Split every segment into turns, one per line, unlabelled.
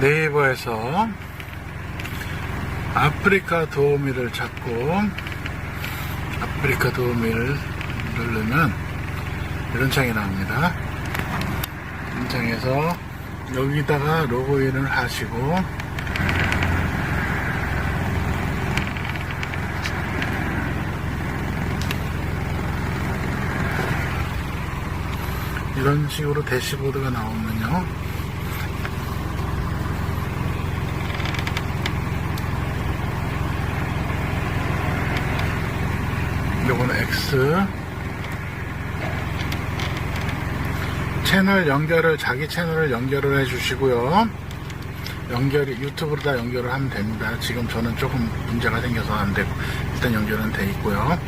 네이버에서 아프리카 도우미를 찾고 아프리카 도우미를 누르면 이런 창이 나옵니다. 이런 창에서 여기다가 로그인을 하시고 이런 식으로 대시보드가 나오면요. 요거는 X. 채널 연결을 자기 채널을 연결을 해 주시고요. 연결이 유튜브로 다 연결을 하면 됩니다. 지금 저는 조금 문제가 생겨서 안 되고 일단 연결은 돼 있고요.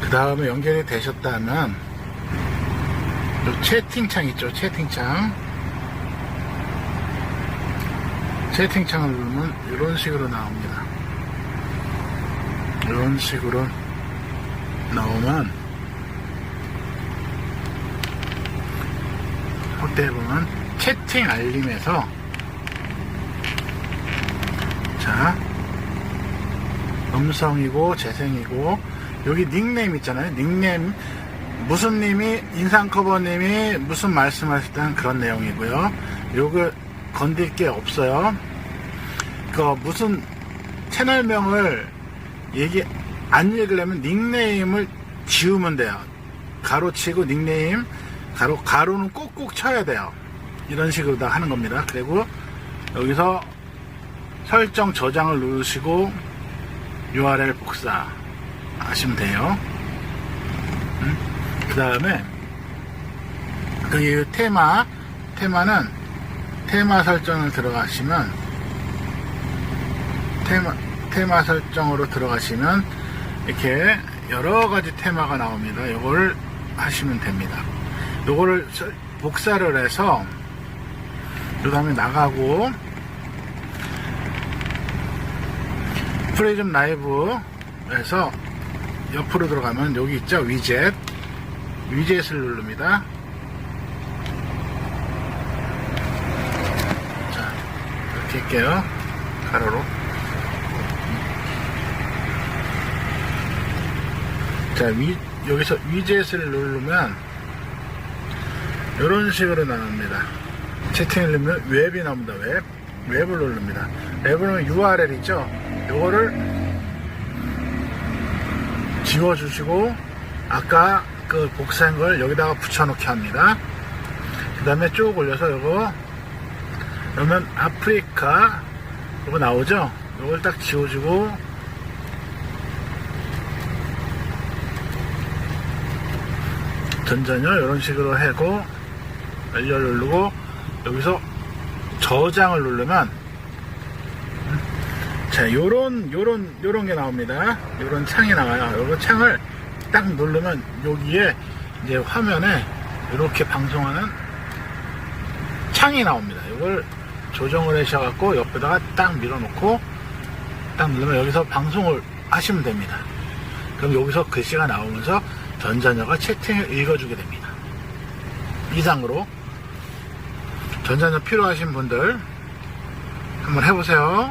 그 다음에 연결이 되셨다면 요 채팅창 있죠? 채팅창. 채팅창을 누르면 이런 식으로 나옵니다 이런 식으로 나오면 그때 보면 채팅 알림에서 자 음성이고 재생이고 여기 닉네임 있잖아요. 닉네임 무슨 님이 인상커버 님이 무슨 말씀하셨다는 그런 내용이고요. 요거 건들 게 없어요. 그 무슨 채널명을 얘기 안 읽으려면 닉네임을 지우면 돼요. 가로치고 닉네임 가로 가로는 꼭꼭 쳐야 돼요. 이런 식으로 다 하는 겁니다. 그리고 여기서 설정 저장을 누르시고 URL 복사 하시면 돼요. 그 다음에 그 테마 테마는 테마 설정을 들어가시면 테마 테마 설정으로 들어가시면 이렇게 여러 가지 테마가 나옵니다. 이걸 하시면 됩니다. 요거를 설- 복사를 해서 그 다음에 나가고 프리즘 라이브에서 옆으로 들어가면 여기 있죠 위젯 위젯을 누릅니다. 자 이렇게 할게요. 가로로 자, 위, 여기서 위젯을 누르면 이런 식으로 나옵니다. 채팅을 누르면 웹이 나옵니다. 웹. 웹을 누릅니다. 웹을 누르면 URL 있죠? 요거를 지워주시고 아까 그 복사한 걸 여기다가 붙여넣기 합니다. 그 다음에 쭉 올려서 요거 그러면 아프리카 요거 나오죠? 요걸 딱 지워주고 전전요 이런 식으로 하고 완료 누르고 여기서 저장을 누르면 자 요런 요런 요런 게 나옵니다. 요런 창이 나와요. 요거 창을 딱 누르면 여기에 이제 화면에 이렇게 방송하는 창이 나옵니다. 이걸 조정을 하셔 갖고 옆에다가 딱 밀어 놓고 딱 누르면 여기서 방송을 하시면 됩니다. 그럼 여기서 글씨가 나오면서 전자녀가 채팅을 읽어주게 됩니다. 이상으로 전자녀 필요하신 분들 한번 해보세요.